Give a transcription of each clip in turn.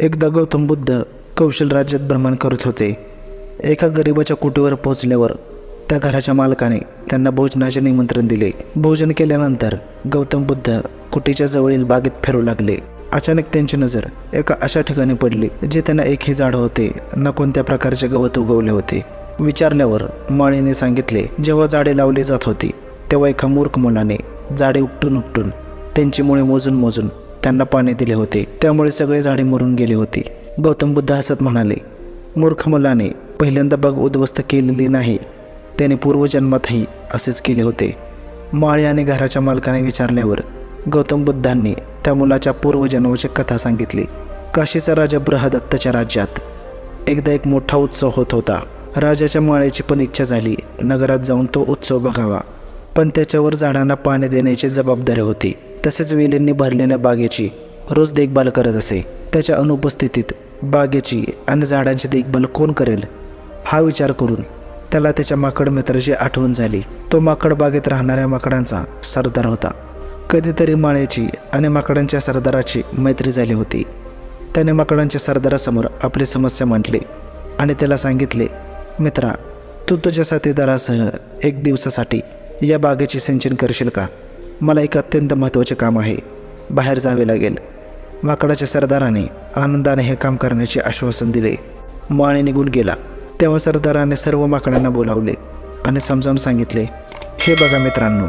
एकदा गौतम बुद्ध कौशल राज्यात भ्रमण करत होते. एका गरिबाच्या कुटीवर पोहोचल्यावर त्या घराच्या मालकाने त्यांना भोजनाचे निमंत्रण दिले. भोजन केल्यानंतर गौतम बुद्ध कुटीच्या जवळील बागेत फिरू लागले. अचानक त्यांची नजर एका अशा ठिकाणी पडली जे त्यांना एकही झाड होते ना कोणत्या प्रकारचे गवत उगवले होते. विचारल्यावर माळीने सांगितले जेव्हा झाडे लावली जात होती तेव्हा एका मूर्ख मुलाने झाडे उपटून उपटून त्यांची मुळे मोजून मोजून त्यांना पाणी दिले होते. त्यामुळे सगळे झाडे मरून गेली होती. गौतम बुद्ध हसत म्हणाले मूर्ख मुलाने पहिल्यांदा बाग उद्ध्वस्त केलेली नाही. त्याने पूर्वजन्मातही असेच केले होते. माळी आणि घराच्या मालकाने विचारल्यावर गौतम बुद्धांनी त्या मुलाच्या पूर्वजन्माची कथा सांगितली. काशीचा राजा बृहदत्तच्या राज्यात एकदा एक मोठा उत्सव होत होता. राजाच्या माळ्याची पण इच्छा झाली नगरात जाऊन तो उत्सव बघावा. पण त्याच्यावर झाडांना पाणी देण्याची जबाबदारी होती. तसेच वेलींनी भरलेल्या बागेची रोज देखभाल करत असे. त्याच्या अनुपस्थितीत बागेची आणि झाडांची देखभाल कोण करेल हा विचार करून त्याला त्याच्या माकड मित्राची आठवण झाली. तो माकड बागेत राहणाऱ्या माकडांचा सरदार होता. कधीतरी माळ्याची आणि माकडांच्या सरदाराची मैत्री झाली होती. त्याने माकडांच्या सरदारासमोर आपली समस्या मांडली आणि त्याला सांगितले मित्रा तू तुझ्या साथीदारासह एक दिवसासाठी या बागेची सिंचन करशील का? मला एक अत्यंत महत्त्वाचे काम आहे. बाहेर जावे लागेल. माकडाच्या सरदाराने आनंदाने हे काम करण्याचे आश्वासन दिले. माळी निघून गेला. तेव्हा सरदाराने सर्व माकडांना बोलावले आणि समजावून सांगितले हे बघा मित्रांनो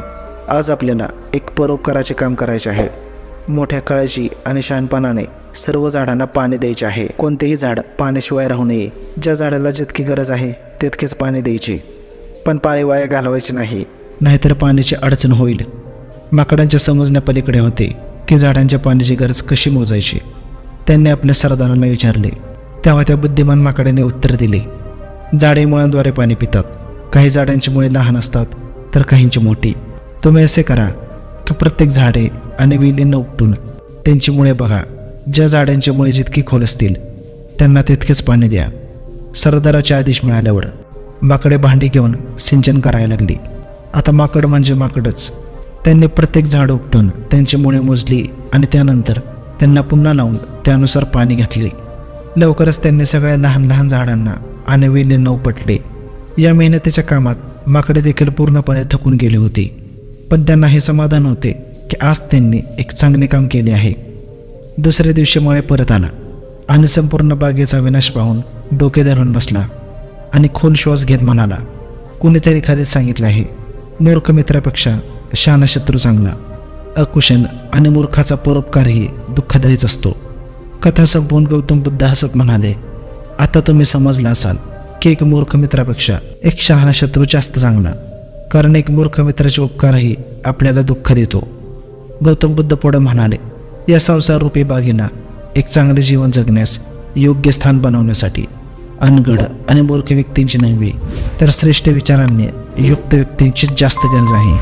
आज आपल्याला एक परोपकाराचे काम करायचे आहे. मोठ्या काळजी आणि शहाणपणाने सर्व झाडांना पाणी द्यायचे आहे. कोणतेही झाड पाण्याशिवाय राहू नये. ज्या झाडाला जितकी गरज आहे तितकेच पाणी द्यायचे. पण पाणी वाया घालवायचे नाही. नाहीतर पाण्याची अडचण होईल. माकडांच्या समजण्यापलीकडे होते की झाडांच्या पाण्याची गरज कशी मोजायची. त्यांनी आपल्या सरदारांना विचारले. तेव्हा त्या बुद्धिमान माकडाने उत्तर दिले. झाडे मुळांद्वारे पाणी पितात. काही झाडांची मुळे लहान असतात तर काहींची मोठी. तुम्ही असे करा की प्रत्येक झाडे आणि विलींना उपटून त्यांची मुळे बघा. ज्या झाडांची मुळे जितकी खोल असतील त्यांना तितकेच पाणी द्या. सरदाराचे आदेश मिळाल्यावर माकडे भांडी घेऊन सिंचन करायला लागली. आता माकड म्हणजे माकडच. त्यांनी प्रत्येक झाड उपटून त्यांची मुळे मोजली आणि त्यानंतर त्यांना पुन्हा लावून त्यानुसार पाणी घातले. लवकरच त्यांनी सगळ्या लहान लहान झाडांना आणि वेलींना उपटले. या मेहनतीच्या कामात माकडे देखील पूर्णपणे थकून गेले होते. पण त्यांना हे समाधान होते की आज त्यांनी एक चांगले काम केले आहे. दुसऱ्या दिवशी मळे परत आला आणि संपूर्ण बागेचा विनाश पाहून डोके धरून बसला आणि खोल श्वास घेत म्हणाला कुणीतरी खालीच सांगितलं आहे. मूर्ख मित्रापेक्षा शहाणा शत्रू चांगला. अकुशन आणि मूर्खाचा परोपकारही दुःखदायीच असतो. कथा संपवून गौतम बुद्ध हसत म्हणाले आता तुम्ही समजला असाल की एक मूर्ख मित्रापेक्षा एक शहाणा शत्रू जास्त चांगला. कारण एक मूर्ख मित्राचे उपकारही आपल्याला दुःख देतो. गौतम बुद्ध पुढे म्हणाले या संसार रूपी बागेला एक चांगले जीवन जगण्यास योग्य स्थान बनवण्यासाठी अनगड आणि मूर्ख व्यक्तींची नव्हे तर श्रेष्ठ विचारांनी युक्त व्यक्तींचीच जास्त गरज आहे.